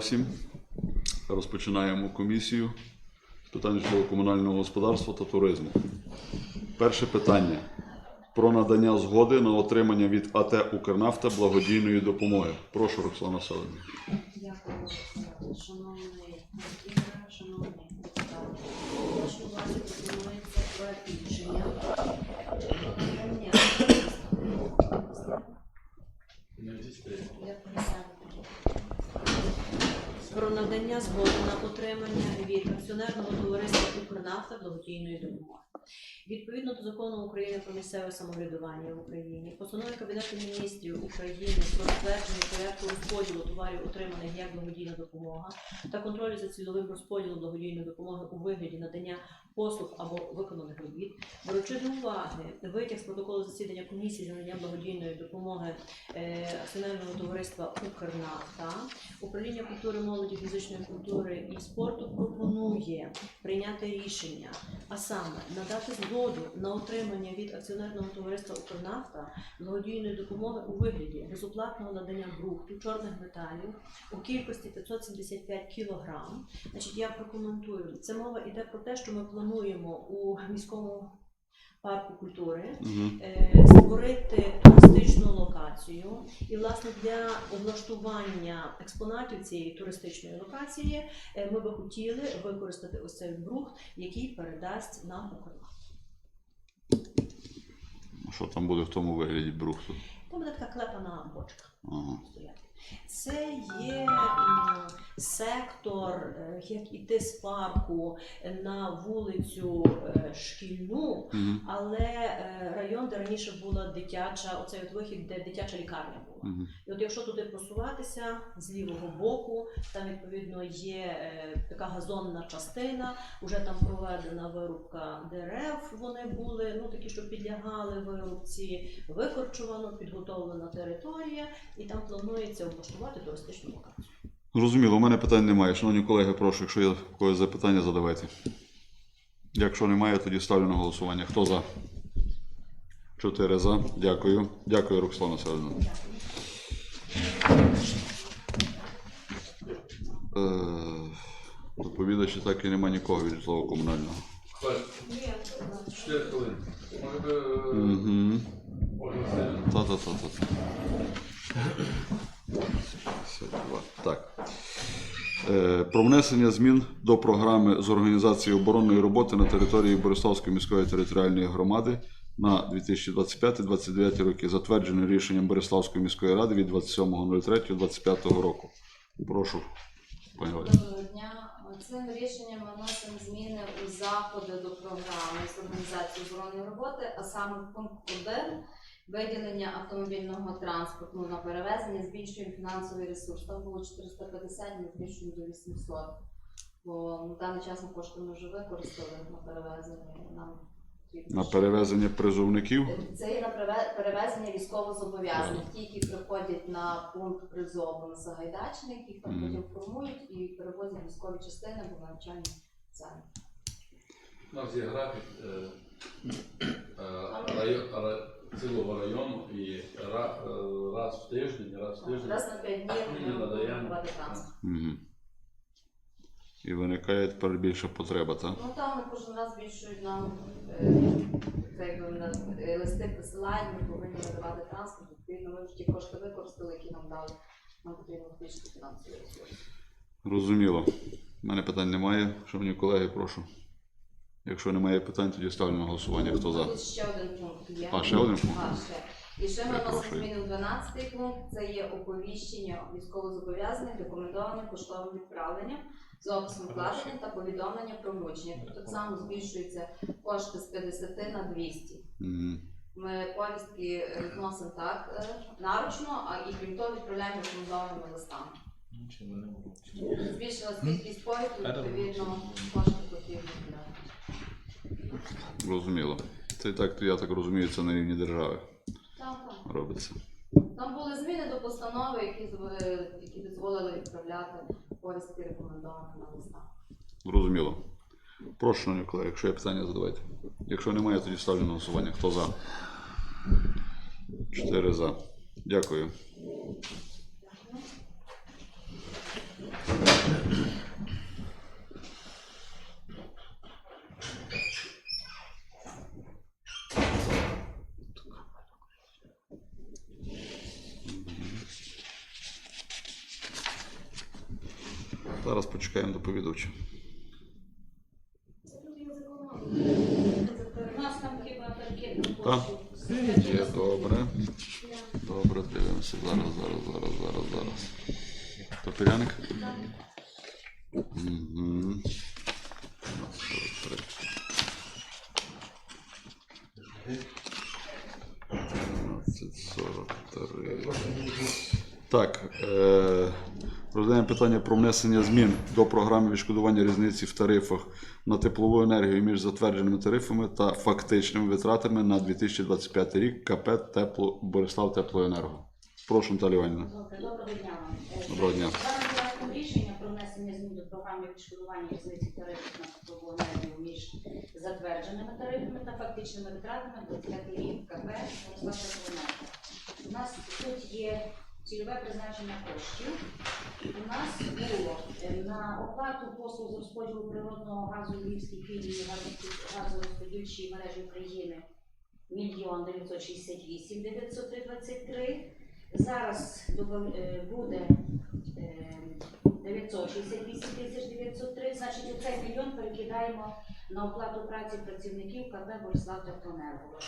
всім. Розпочинаємо комісію з питань житлово-комунального господарства та туризму. Перше питання про надання згоди на отримання від АТ Укрнафта благодійної допомоги. Прошу, Роксана Селина. Дякую, шановний Ігор, шановні депутати. Вашій увазі пропонується проект рішення. Надання. Я присяду. Про надання згоди на отримання від акціонерного товариства Укрнафта благодійної допомоги. Відповідно до закону України про місцеве самоврядування в Україні, постанови Кабінету міністрів України про затвердження порядку розподілу товарів, отриманих як благодійна допомога, та контролю за цільовим розподілом благодійної допомоги у вигляді надання послуг або виконаних робіт, беручи до уваги витяг з протоколу засідання комісії з надання благодійної допомоги е, акціонерного товариства Укрнафта, управління культури, молоді, фізичної культури і спорту пропонує прийняти рішення, а саме надати згоду на отримання від акціонерного товариства Укрнафта благодійної допомоги у вигляді безоплатного надання брухту чорних металів у кількості 575 кг. Значить, я прокоментую. Це мова йде про те, що ми плануємо у міському парку культури Угу. створити туристичну локацію. І, власне, для облаштування експонатів цієї туристичної локації е, ми би хотіли використати ось цей брухт, який передасть нам Укрнафта. Що там буде в тому вигляді брухту? Там буде така клепана бочка. Ага. стояти. Це є сектор, е, як іти з парку на вулицю е, шкільну, але е, район, де раніше була дитяча, оцей от вихід, де дитяча лікарня була. І от якщо туди просуватися з лівого боку, там відповідно є е, така газонна частина, вже там проведена вирубка дерев. Вони були ну такі, що підлягали вирубці, викорчувано, підготовлена територія, і там планується облаштувати туристичну локацію. Зрозуміло, у мене питань немає. Шановні колеги, прошу, якщо є когось запитання, задавайте. Якщо немає, тоді ставлю на голосування. Хто за? Чотири за. Дякую. Дякую, Роксолана Селина. Е, Доповідачі так і нема нікого від житлово-комунального. Чотири хвилини. Та-та-та-та. 52. Так. Е, Про внесення змін до програми з організації оборонної роботи на території Бориславської міської територіальної громади на 2025-2029 роки, затверджене рішенням Бориславської міської ради від 27.03.2025 року. Прошу. Доброго дня. Цим рішенням вносимо зміни у заходи до програми з організації оборонної роботи, а саме пункт 1 виділення автомобільного транспорту на перевезення, збільшуємо фінансовий ресурс. Там було 450, ми збільшуємо до 800. Бо на даний час ми кошти ми вже використали на перевезення. Нам На перевезення призовників. це є на переве- перевезення військовозобов'язаних, ті, які приходять на пункт призову на Сагайдачник, їх там Мгм. потім формують і перевозять військові частини або навчальні центри. У нас є графік цілого району і ра- е, раз в тиждень, раз в тиждень. Раз на 5 днів Ми будемо надаємо. давати транспорт. Угу. І виникає тепер більша потреба, так? Ну там вони кожен раз збільшують нам е, це якби на е, листи посилань, ми повинні надавати транспорт. Відповідно, ми вже ті кошти використали, які нам дали. Нам потрібно збільшити фінансові ресурси. Зрозуміло. У мене питань немає. Шановні колеги, прошу. Якщо немає питань, тоді ставлю на голосування. Хто за? Тут ще один пункт є. А, ще один пункт? А, ще. І ще ми вносимо Перепрошую. зміни в 12 пункт. Це є оповіщення військовозобов'язаних рекомендованим поштовим відправленням з описом вкладення та повідомлення про вручення. Тут так само збільшуються кошти з 50 на 200. Угу. Ми повістки розносимо так е, наручно, а і крім того відправляємо рекомендованими листами. Збільшилась кількість повісток, відповідно кошти. Зрозуміло. Це так, я так розумію, це на рівні держави Так, так. робиться. Там були зміни до постанови, які, які дозволили відправляти повістки рекомендованими на листах. Зрозуміло. Прошу, колеги, якщо є питання, задавайте. Якщо немає, тоді ставлю на голосування. Хто за? Чотири за. Дякую. Зараз почекаємо доповідача. У нас там хіба Так. Є, добре. Добре, дивимося. Зараз, зараз, зараз, зараз, зараз. Топіряник? Угу. 43. Так, е, розглядаємо питання про внесення змін до програми відшкодування різниці в тарифах на теплову енергію між затвердженими тарифами та фактичними витратами на 2025 рік КП Тепло Борислав Теплоенерго. Прошу, Наталі Іванівна. Доброго дня вам. Е, Доброго дня. Проектом рішення про внесення змін до програми відшкодування різниці тарифів на теплову енергію між затвердженими тарифами та фактичними витратами 25 рік КП Борислав Теплоенерго. У нас тут є цільове призначення коштів. У нас було е, на оплату послуг з розподілу природного газу Львівській філії газо- газорозподільчої мережі України мільйон 968 903 23. Зараз е, буде е, 968 тисяч 903, значить у цей мільйон перекидаємо на оплату праці працівників КП Борислав Теплоенерго.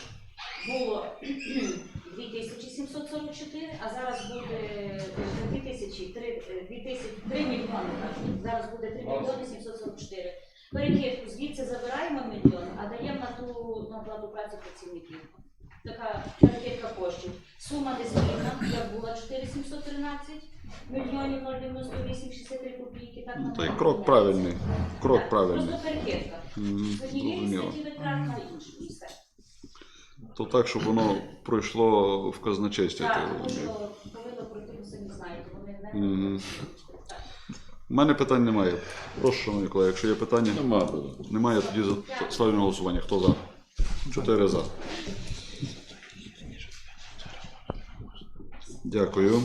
Було 2744, а зараз буде е, 2000, 3, мільйони, зараз буде 3 мільйони 744. Перекидку звідси забираємо мільйон, а даємо на ту на праці працівників. Така перекидка коштів. Сума незмінна, як була 4713 мільйонів 098 63 копійки. Так Ну, Та й крок правильний. Крок Так, правильний. Просто перекидка. З однієї статті витрат на іншу. все. То так, щоб воно пройшло в казначействі, Так, так розумію. повинно, повинно пройти, ви самі знаєте, вони не Мгм. У мене питань немає. Прошу, шановні колеги, якщо є питання. Нема. Немає, тоді за- ставлю на голосування. Хто за? Чотири за. Дякую.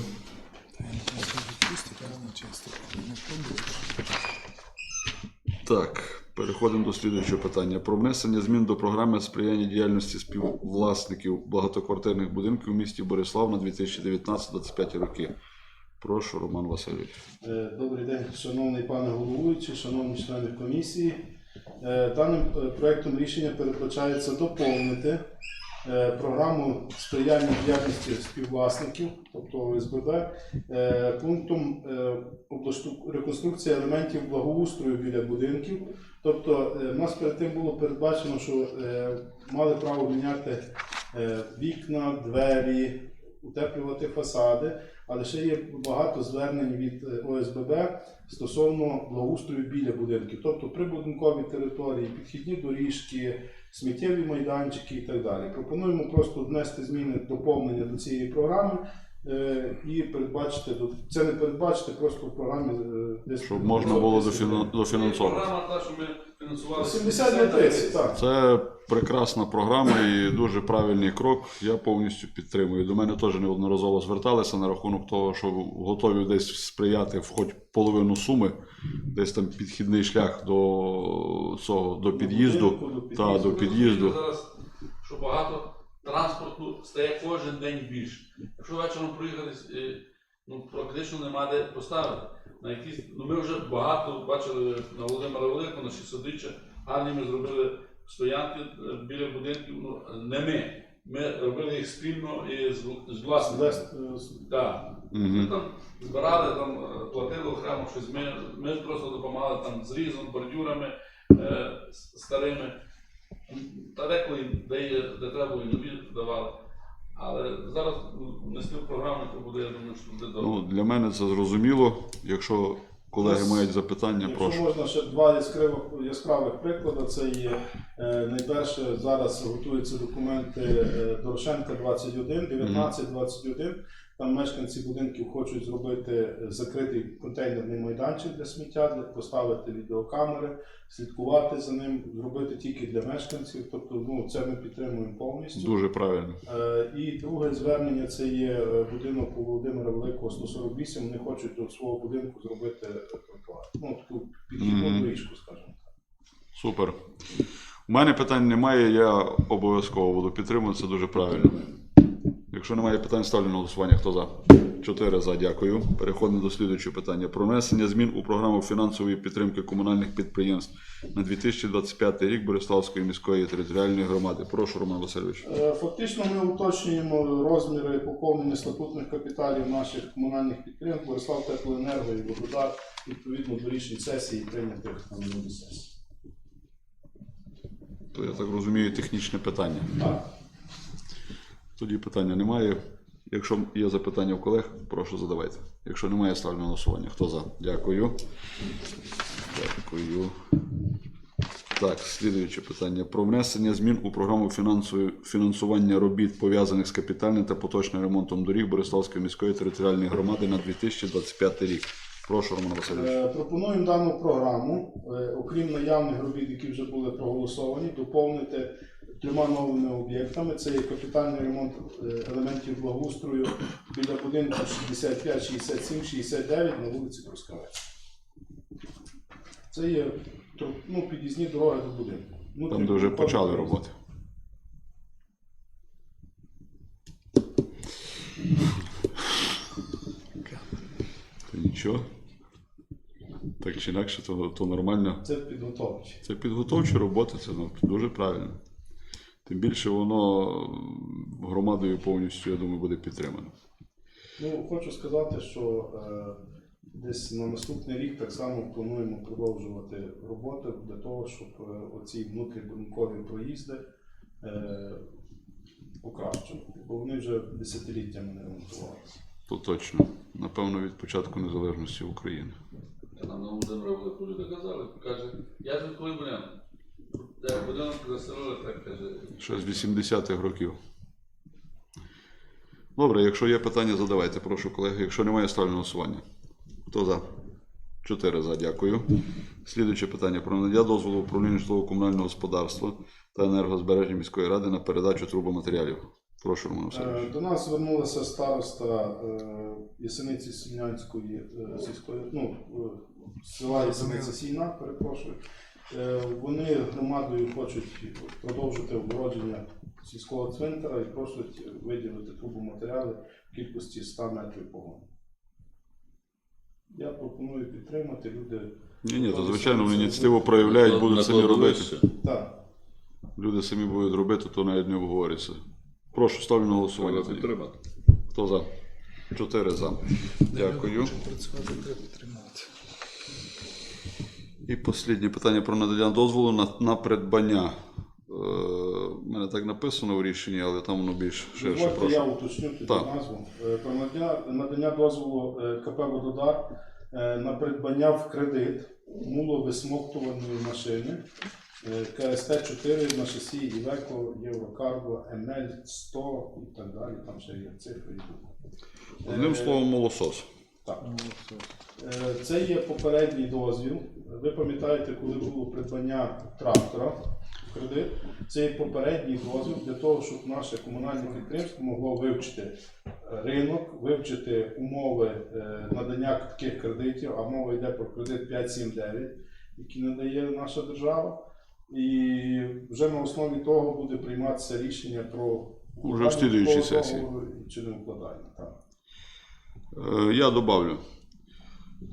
Так, переходимо до слідуючого питання. Про внесення змін до програми сприяння діяльності співвласників багатоквартирних будинків у місті Борислав на 2019-2025 роки. Прошу, Роман Васильович. Е, Добрий день, шановний пане головуючий, шановні члени комісії. Е, Даним е, проектом рішення передбачається доповнити програму сприяння діяльності співвласників, тобто ОСББ, е, пунктом е, реконструкція елементів благоустрою біля будинків. Тобто е, в нас перед тим було передбачено, що е, мали право міняти е, вікна, двері, утеплювати фасади. Але ще є багато звернень від е, ОСББ стосовно благоустрою біля будинків, тобто прибудинкові території, підхідні доріжки, сміттєві майданчики і так далі. Пропонуємо просто внести зміни доповнення до цієї програми і передбачити це не передбачити просто в програмі е, десь Щоб можна було дофіна- дофінансовувати. Програма та, що ми фінансували. 70 на 30, так. Це прекрасна програма і дуже правильний крок. Я повністю підтримую. До мене теж неодноразово зверталися на рахунок того, що готові десь сприяти в хоч половину суми, десь там підхідний шлях до цього до під'їзду. Будинку, до Та, до під'їзду. Зараз, що багато транспорту стає кожен день більше. Якщо вечором проїхати, е, ну практично нема де поставити. На якісь, ну ми вже багато бачили на Володимира Великого, на 600 гарні ми зробили стоянки е, біля будинків. Ну не ми. Ми робили їх спільно і з, з власниками. Лес- е, Так. Ми там збирали, там платили окремо щось. Ми, ми просто допомагали там з різом, бордюрами е, старими. Та деколи, де, є- де треба і нові давали. Але зараз внести в програму, то буде, я думаю, що буде добре. Ну, для мене це зрозуміло. Якщо колеги Нас- мають запитання, Якщо прошу. можна ще два яскравих, яскравих приклади, це є е, найперше зараз готуються документи е, Дорошенка 21, 19, 21. Там мешканці будинків хочуть зробити е, закритий контейнерний майданчик для сміття, поставити відеокамери, слідкувати за ним, зробити тільки для мешканців. Тобто, ну це ми підтримуємо повністю. Дуже правильно. Е, І друге звернення це є е, будинок у Володимира Великого 148. Вони хочуть до свого будинку зробити тротуар. Ну, таку підхідну Мгм. доріжку, скажімо так. Супер. У мене питань немає, я обов'язково буду підтримувати, це дуже правильно. Якщо немає питань, ставлю на голосування. Хто за? Чотири за, дякую. Переходимо до слідуючого питання. Про внесення змін у програму фінансової підтримки комунальних підприємств на 2025 рік Бориславської міської територіальної громади. Прошу, Роман Васильович. Е, Фактично ми уточнюємо розміри поповнення статутних капіталів наших комунальних підприємств Борислав Теплоенерго і Вододар відповідно до рішень сесії, прийнятих на минулій сесії. То я так розумію, технічне питання. Так. Тоді питання немає. Якщо є запитання у колег, прошу задавайте. Якщо немає, ставлю голосування. Хто за? Дякую. Дякую. Так, слідуюче питання. Про внесення змін у програму фінансування робіт, пов'язаних з капітальним та поточним ремонтом доріг Бориславської міської територіальної громади на 2025 рік. Прошу, Роман Васильович. Е, Пропонуємо дану програму, е, окрім наявних робіт, які вже були проголосовані, доповнити трьома новими об'єктами. Це є капітальний ремонт е, елементів благоустрою біля будинку 65, 67, 69 на вулиці Трускавець. Це є ну, під'їзні дороги до будинку. Ну, Там, де вже почали роботи. То нічого. Так чи інакше, то, то нормально. Це підготовчі. Це підготовчі роботи, це ну, дуже правильно. Тим більше воно громадою повністю, я думаю, буде підтримано. Ну, хочу сказати, що е, десь на наступний рік так само плануємо продовжувати роботи для того, щоб е, оці внутрібудинкові проїзди е, покращувати, бо вони вже десятиліттями не ремонтувалися. То точно. Напевно, від початку незалежності України. Нам на Володимира Велику люди казали, каже, я ж коли будемо. Де будинок заселили, так каже. Ще з 80-х років. Добре, якщо є питання, задавайте, прошу, колеги. Якщо немає, ставлю на голосування. Хто за? Чотири за, дякую. Слідуюче питання про надання дозволу управління житлово-комунального господарства та енергозбереження міської ради на передачу трубоматеріалів. Прошу, Роман Е, Васильович. До нас звернулася староста е, Ясениці Сільнянської е, сільської, ну, села Ясениця Сійна, перепрошую. Е, Вони громадою хочуть продовжити обгородження сільського цвинтара і просять виділити трубоматеріали в кількості 100 метрів погону. Я пропоную підтримати люди. Ні, ні, то звичайно вони ініціативу проявляють, будуть самі робити. Так, Люди самі будуть робити, то навіть не обговориться. Прошу, ставлю на голосування. тоді. Хто за? Чотири за. Дякую. І останнє питання про надання дозволу на, на придбання. Е, У мене так написано в рішенні, але там воно більш ширше. Дозвольте, я уточню тоді назву. Е, Про надання, надання дозволу е, КП Вододар е, на придбання в кредит муловисмоктувальної машини е, КСТ-4 на шасі Івеко, Єврокарго, МЛ 100 і так далі. Там ще є цифри. Одним Е, словом, молосос. Так. Е, Це є попередній дозвіл. Ви пам'ятаєте, коли було придбання трактора в кредит, це є попередній дозвіл для того, щоб наше комунальне підприємство могло вивчити ринок, вивчити умови е, надання таких кредитів, а мова йде про кредит 579, який надає наша держава. І вже на основі того буде прийматися рішення про Уже в слідуючій сесії. чи не укладання. Так. Е, Я добавлю.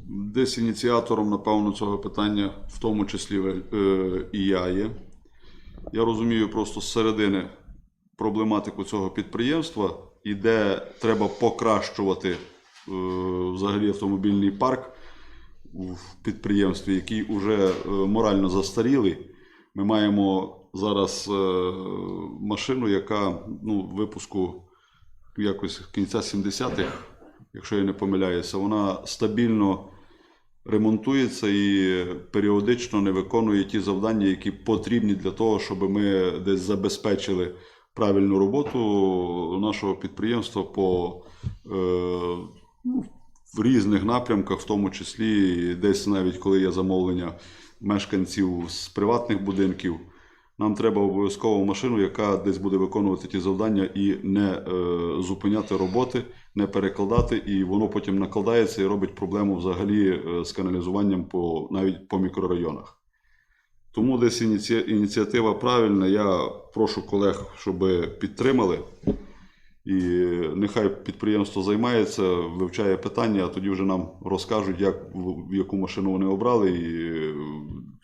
Десь ініціатором, напевно, цього питання, в тому числі е, і я є. Я розумію просто з середини проблематику цього підприємства і де треба покращувати е, взагалі автомобільний парк в підприємстві, який вже е, морально застарілий. Ми маємо зараз машину, яка ну, випуску якось кінця 70-х, якщо я не помиляюся, вона стабільно ремонтується і періодично не виконує ті завдання, які потрібні для того, щоб ми десь забезпечили правильну роботу нашого підприємства по е, ну, в різних напрямках, в тому числі десь навіть коли є замовлення мешканців з приватних будинків. Нам треба обов'язково машину, яка десь буде виконувати ті завдання і не е, зупиняти роботи, не перекладати, і воно потім накладається і робить проблему взагалі е, з каналізуванням по навіть по мікрорайонах. Тому десь ініці... ініціатива правильна. Я прошу колег, щоб підтримали. І нехай підприємство займається, вивчає питання, а тоді вже нам розкажуть, як, в- яку машину вони обрали і е,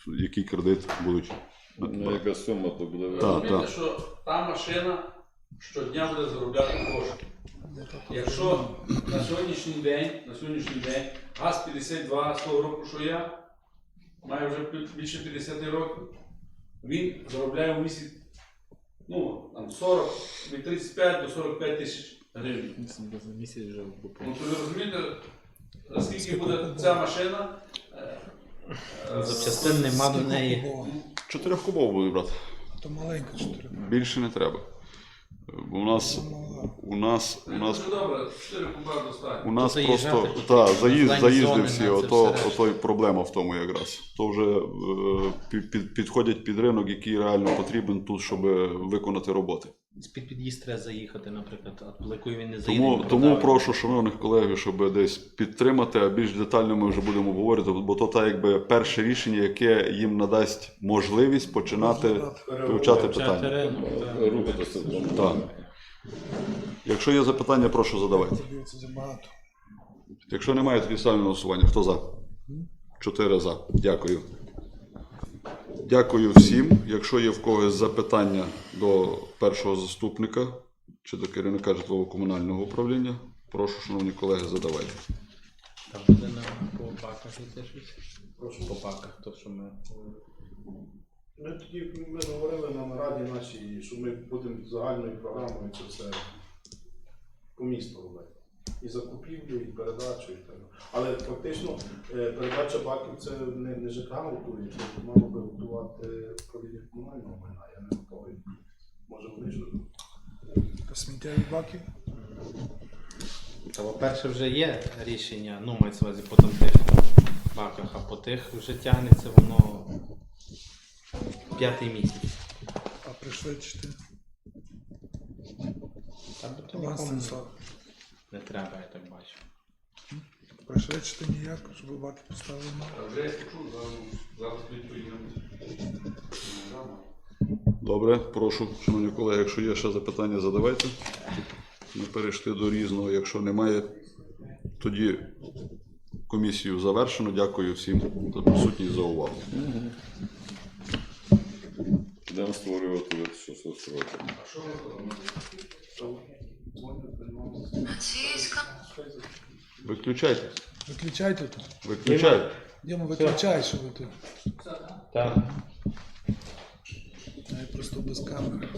який кредит будуть. Ну, яка сума то буде. Розумієте, що та машина щодня буде заробляти кошти. Якщо на сьогоднішній день, на сьогоднішній день ГАЗ-52 з того року, що я маю вже більше 50 років, він заробляє в місяць ну, там 40, від 35 до 45 тисяч гривень. За місяць вже Ну, то ви розумієте, скільки буде ця машина? е, е, запчастин нема до неї. Чотирьохкубов буде брати. То маленька чотири. Більше не треба. Бо у нас. У нас, у Ну, нас Дуже добре, 4 куба достатньо. У нас Тут просто заїжджати та, заїзд, зелені заїзди зони всі, на це ото, все ото і проблема в тому якраз. То вже е, під, під, підходять під ринок, який реально потрібен тут, щоб виконати роботи. З-під під'їзд треба заїхати, наприклад, а великою він не заїде. Тому, тому продавить. прошу шановних колег, щоб десь підтримати, а більш детально ми вже будемо говорити, бо то так якби перше рішення, яке їм надасть можливість починати вивчати питання. так. Рухатися в тому. Так. Якщо є запитання, прошу задавати. Це забагато. Якщо немає, тоді ставлю на голосування. Хто за? Чотири за. Дякую. Дякую всім. Якщо є в когось запитання до першого заступника чи до керівника житлово-комунального управління, прошу, шановні колеги, задавайте. Там буде на по паках йти щось. Прошу по паках, то що ми. Ми тоді ми говорили на нараді нашій, що ми будемо загальною програмою це все по місту робити. І закупівлю, і передачу, і так. Але фактично е, передача баків це не, не ЖК готує, це мало би готувати управління комунального майна. Я не готовий. Може вони що. Та сміттєві баки. Та, по-перше, вже є рішення, ну, мається на увазі по там тих паках, а по тих вже тягнеться воно п'ятий місяць. А пришвидшити. Там би то Іван нікому не треба, я так бачу. Пришвидшити ніяк, щоб баки поставили на. А Вже я почув, зараз, зараз відповідно. Добре, прошу, шановні колеги, якщо є ще запитання, задавайте. Ми перейшли до різного. Якщо немає, тоді комісію завершено. Дякую всім за присутність за увагу. Будемо створювати що що робити. А що ми робимо? Виключайте. Виключайте то. Виключайте. Діма, виключай, що ви тут. Так. Я просто без камери.